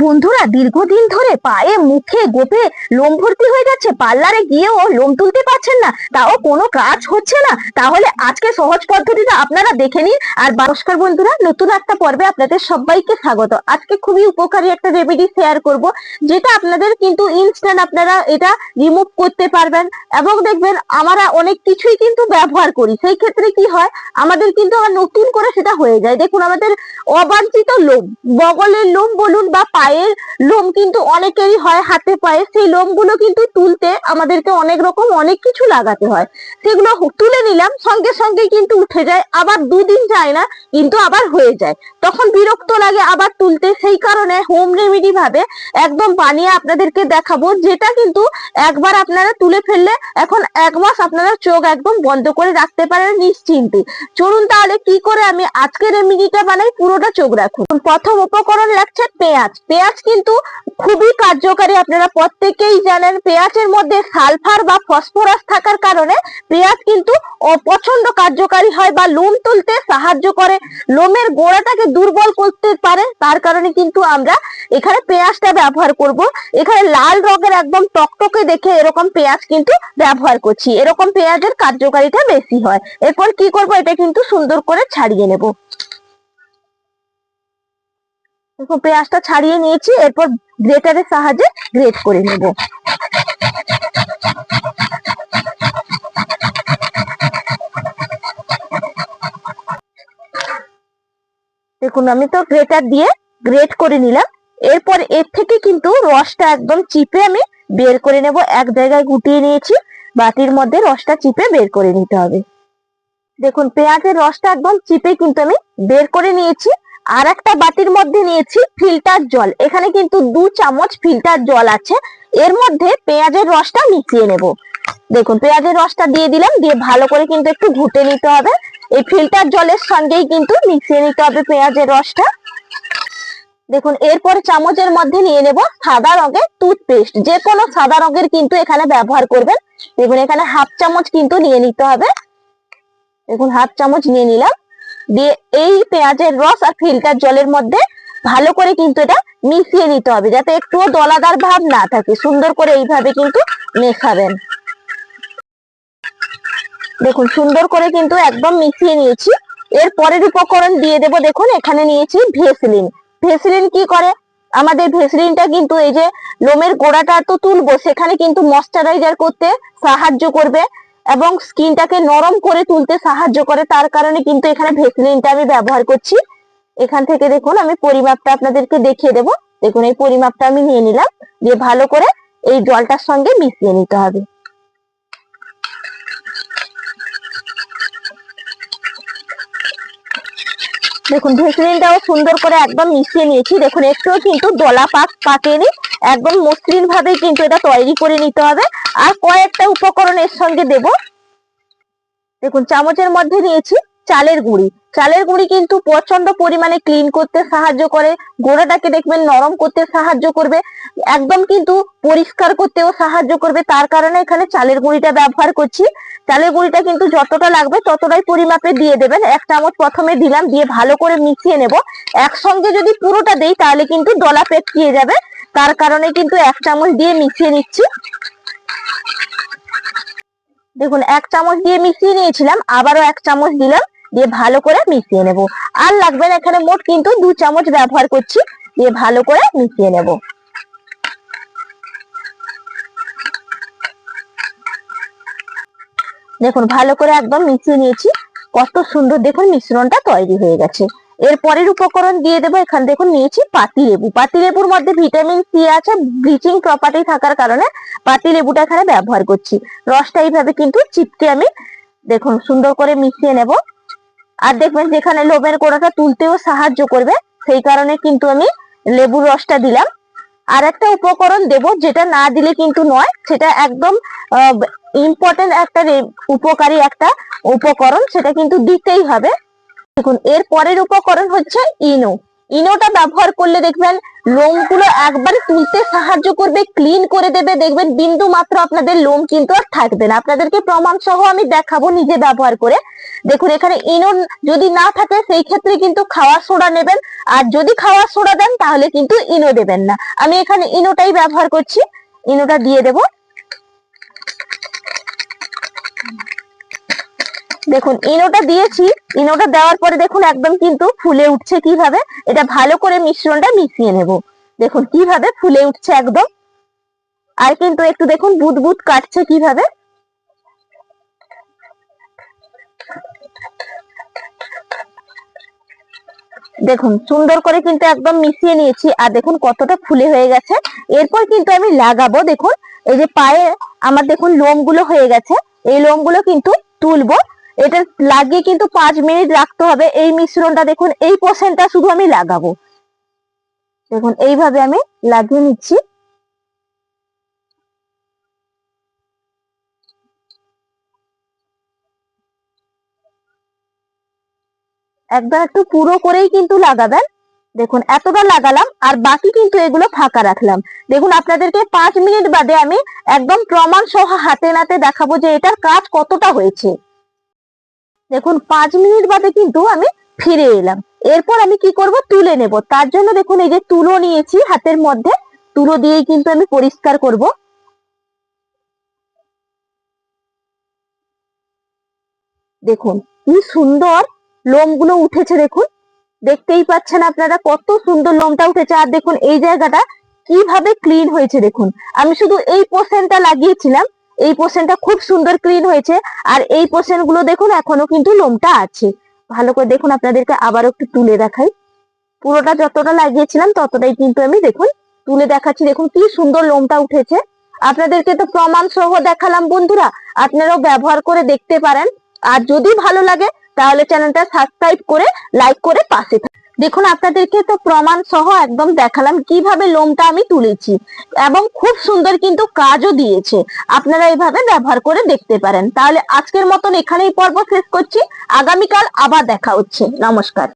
বন্ধুরা, দীর্ঘদিন ধরে পায়ে, মুখে, গোপে লোম ভর্তি হয়ে যাচ্ছে। পার্লারে গিয়েও লোম তুলতে পারছেন না। তাও কোনো কাজ হচ্ছে না। তাহলে আজকে সহজ পদ্ধতিটা আপনারা দেখে নিন। আর নমস্কার বন্ধুরা, নতুন একটা পর্বে আপনাদের সবাইকে স্বাগত। আজকে খুবই উপকারী একটা রেমেডি শেয়ার করব, যেটা আপনাদের কিন্তু ইনস্ট্যান্ট আপনারা এটা রিমুভ করতে পারবেন। এবং দেখবেন, আমরা অনেক কিছুই কিন্তু ব্যবহার করি। সেই ক্ষেত্রে কি হয়, আমাদের কিন্তু আবার নতুন করে সেটা হয়ে যায়। দেখুন, আমাদের অবাঞ্ছিত লোম, বগলের লোম বলুন বা পায়ের লোম কিন্তু অনেকেরই হয় হাতে পায়ে। সেই লোমগুলো কিন্তু তুলতে আমাদেরকে অনেক রকম অনেক কিছু লাগাতে হয়। সেগুলো তুলে নিলাম, সঙ্গে সঙ্গে কিন্তু উঠে যায়। আবার দুদিন যায় না, কিন্তু আবার হয়ে যায়। তখন বিরক্ত লাগে আবার তুলতে। সেই কারণে হোম রেমেডি ভাবে একদম বানিয়ে আপনাদেরকে দেখাবো, যেটা কিন্তু একবার আপনারা তুলে ফেললে এখন এক মাস আপনারা চোখ একদম বন্ধ করে রাখতে পারেন নিশ্চিন্তে। চলুন তাহলে কি করে আমি আজকের রেমেডিটা বানাই, পুরোটা চোখ রাখুন। প্রথম উপকরণ লাগছে পেঁয়াজ। পেঁয়াজ কিন্তু খুবই কার্যকারী। আপনারা প্রত্যেকেই জানেন পেঁয়াজের মধ্যে সালফার বা ফসফরাস থাকার কারণে পেঁয়াজ কিন্তু অ- প্রচণ্ড কার্যকারী হয় বা লোম তুলতে সাহায্য করে। লোমের গোড়াটাকে দুর্বল করতে পারে, তার কারণে কিন্তু আমরা এখানে পেঁয়াজটা ব্যবহার করব। এখানে লাল রঙের একদম টকটকে দেখে এরকম পেঁয়াজ কিন্তু ব্যবহার করছি। এরকম পেঁয়াজের কার্যকারিতা বেশি হয়। এরপর কি করব? এটা কিন্তু সুন্দর করে ছাড়িয়ে নেব। পেঁয়াজটা ছাড়িয়ে নিয়েছি, এরপর গ্রেটারের সাহায্যে গ্রেট করে নেব। দেখুন, আমি তো গ্রেটার দিয়ে গ্রেট করে নিলাম। এরপর এর থেকে কিন্তু রসটা একদম চিপে আমি বের করে নেব। এক জায়গায় গুটিয়ে নিয়েছি, বাটির মধ্যে রসটা চিপে বের করে নিতে হবে। দেখুন, পেঁয়াজের রসটা একদম চিপে কিন্তু আমি বের করে নিয়েছি। আর একটা বাটির মধ্যে নিয়েছি ফিল্টার জল। এখানে কিন্তু দু চামচ ফিল্টার জল আছে। এর মধ্যে পেঁয়াজের রসটা মিশিয়ে নেব। দেখুন, পেঁয়াজের রসটা দিয়ে দিলাম, দিয়ে ভালো করে কিন্তু একটু ঘুটে নিতে হবে। এই ফিল্টার জলের সঙ্গেই কিন্তু মিশিয়ে নিতে হবে পেঁয়াজের রসটা। দেখুন, এরপর চামচের মধ্যে নিয়ে নেব সাদা রঙের টুথপেস্ট যে কোনো সাদা রঙের কিন্তু এখানে ব্যবহার করবেন। দেখুন, এখানে হাফ চামচ কিন্তু নিয়ে নিতে হবে। দেখুন, হাফ চামচ নিয়ে নিলাম। দিয়ে এই পেঁয়াজের রস আর ফিল্টার জলের মধ্যে ভালো করে কিন্তু এটা মিশিয়ে নিতে হবে, যাতে একটুও দলাদার ভাব না থাকে। সুন্দর করে এইভাবে কিন্তু মেশাবেন। দেখুন, সুন্দর করে কিন্তু একদম মিশিয়ে নিয়েছি। এর পরের উপকরণ দিয়ে দেব, দেখুন, এখানে নিয়েছি ভেসলিন। ভেসলিন কি করে? আমাদের ভেসলিনটা কিন্তু এই যে লোমের গোড়াটা তো তুলবো, সেখানে কিন্তু ময়শ্চারাইজার করতে সাহায্য করবে। এবং স্কিনটাকে নরম করে তুলতে সাহায্য করে, তার কারণে কিন্তু এখানে ভেসলিনটা আমি ব্যবহার করছি। এখান থেকে দেখুন, আমি পরিমাপটা আপনাদেরকে দেখিয়ে দেব। দেখুন, এই পরিমাপটা আমি নিয়ে নিলাম, দিয়ে ভালো করে এই জলটার সঙ্গে মিশিয়ে নিতে হবে। দেখুন, ভেসলিনটাও সুন্দর করে একদম মিশিয়ে নিয়েছি। দেখুন, একটুও কিন্তু দলা পাক পাকেনি। একদম মসৃণ ভাবে কিন্তু এটা তৈরি করে নিতে হবে। আর কয়েকটা উপকরণ এর সঙ্গে দেব। দেখুন, চামচের মধ্যে নিয়েছি চালের গুঁড়ি। চালের গুঁড়ি কিন্তু প্রচণ্ড পরিমাণে ক্লিন করতে সাহায্য করে, গোড়াটাকে দেখবেন নরম করতে সাহায্য করবে, একদম কিন্তু পরিষ্কার করতেও সাহায্য করবে। তার কারণে এখানে চালের গুঁড়িটা ব্যবহার করছি। চালের গুঁড়িটা কিন্তু যতটা লাগবে ততটাই পরিমাপে দিয়ে দেবেন। এক চামচ প্রথমে দিলাম, দিয়ে ভালো করে মিশিয়ে নেব। একসঙ্গে যদি পুরোটা দেই তাহলে কিন্তু দলা পেটকিয়ে যাবে। তার কারণে কিন্তু এক চামচ দিয়ে মিশিয়ে নিচ্ছি। দেখুন, এক চামচ দিয়ে মিশিয়ে নিয়েছিলাম, আবারও এক চামচ দিলাম, দিয়ে ভালো করে মিশিয়ে নেব। আর লাগবে না, এখানে মোট কিন্তু দু চামচ ব্যবহার করছি, দিয়ে ভালো করে মিশিয়ে নেব। দেখুন, ভালো করে একদম মিশিয়ে নিয়েছি। কত সুন্দর দেখুন, মিশ্রণটা তৈরি হয়ে গেছে। এর পরের উপকরণ দিয়ে দেবো, এখানে দেখুন নিয়েছি পাতি লেবু। পাতি লেবুর মধ্যে ভিটামিন সি আছে ব্লিচিং প্রপার্টি থাকার কারণে পাতি লেবুটা এখানে ব্যবহার করছি। রসটা এইভাবে কিন্তু চিপকে আমি দেখুন সুন্দর করে মিশিয়ে নেব। আর দেখবেন যেখানে লোমের কোড়াটা তুলতেও সাহায্য করবে, সেই কারণে কিন্তু আমি লেবুর রসটা দিলাম। আর একটা উপকরণ দেব, যেটা না দিলে কিন্তু নয়, সেটা একদম ইম্পর্টেন্ট একটা উপকারী একটা উপকরণ, সেটা কিন্তু দিতেই হবে। দেখুন, এর পরের উপকরণ হচ্ছে ইনো। ইনোটা ব্যবহার করলে দেখবেন, লোমগুলো একবারে তুলতে সাহায্য করবে ক্লিন করে দেবে, দেখবেন বিন্দু মাত্র আপনাদের লোম কিন্তু আর থাকবে না। আপনাদেরকে প্রমাণ সহ আমি দেখাবো নিজে ব্যবহার করে। দেখুন, এখানে ইনো যদি না থাকে, সেই ক্ষেত্রে কিন্তু খাওয়া সোডা নেবেন। আর যদি খাওয়ার সোডা দেন, তাহলে কিন্তু ইনো দেবেন না। আমি এখানে ইনোটাই ব্যবহার করছি। ইনোটা দিয়ে দেব। দেখুন ইনোটা দিয়েছি। ইনোটা দেওয়ার পরে দেখুন, একদম কিন্তু ফুলে উঠছে কীভাবে? এটা ভালো করে মিশ্রণটা মিশিয়ে নেব। দেখুন, কীভাবে ফুলে উঠছে একদম। আর কিন্তু একটু দেখুন, বুদ বুদ কাটছে কীভাবে। দেখুন, সুন্দর করে কিন্তু একদম মিশিয়ে নিয়েছি। আর দেখুন, কতটা ফুলে হয়ে গেছে। এরপর কিন্তু আমি লাগাবো, দেখুন, এই যে পায়ে আমার দেখুন, লোমগুলো হয়ে গেছে। এই লোমগুলো কিন্তু তুলবো। এটা লাগিয়ে কিন্তু পাঁচ মিনিট রাখতে হবে। এই মিশ্রণটা দেখুন, এই পোর্শনটা শুধু আমি লাগাবো। দেখুন, এইভাবে আমি লাগিয়ে নিচ্ছি। একবার একটু পুরো করেই কিন্তু লাগাবেন। দেখুন, এতটা লাগালাম, আর বাকি কিন্তু এগুলো ফাঁকা রাখলাম। দেখুন, আপনাদেরকে পাঁচ মিনিট বাদে আমি একদম প্রমাণ সহ হাতে নাতে দেখাবো যে এটার কাজ কতটা হয়েছে। দেখুন, পাঁচ মিনিট বাদে কিন্তু আমি ফিরে এলাম। এরপর আমি কি করব? তুলে নেব। তার জন্য দেখুন, এই যে তুলো নিয়েছি হাতের মধ্যে, তুলো দিয়েই কিন্তু আমি পরিষ্কার করব। দেখুন, কি সুন্দর লোমগুলো উঠেছে, দেখুন। দেখতেই পাচ্ছেন আপনারা, কত সুন্দর লোমটা উঠেছে। আর দেখুন, এই জায়গাটা কীভাবে ক্লিন হয়েছে, দেখুন। আমি শুধু এই পোর্শনটা লাগিয়েছিলাম এই পোর্শনটা খুব সুন্দর ক্লিন হয়েছে। আর এই পোর্শনগুলো দেখুন, এখনও কিন্তু লোমটা আছে। ভালো করে দেখুন, আপনাদেরকে আবার একটু তুলে দেখাই। পুরোটা যতটা লাগিয়েছিলাম, ততটাই কিন্তু আমি দেখুন, তুলে দেখাচ্ছি। দেখুন, কি সুন্দর লোমটা উঠেছে। আপনাদেরকে তো প্রমাণ সহ দেখালাম বন্ধুরা। আপনারাও ব্যবহার করে দেখতে পারেন। আর যদি ভালো লাগে, তাহলে চ্যানেলটা সাবস্ক্রাইব করে লাইক করে পাশে। দেখুন, আপনাদেরকে তো প্রমাণ সহ একদম দেখালাম কীভাবে লোমটা আমি তুলেছি এবং খুব সুন্দর কিন্তু কাজও দিয়েছে। আপনারা এইভাবে ব্যবহার করে দেখতে পারেন। তাহলে আজকের মতন এখানেই পর্ব শেষ করছি। আগামীকাল আবার দেখা হচ্ছে। নমস্কার।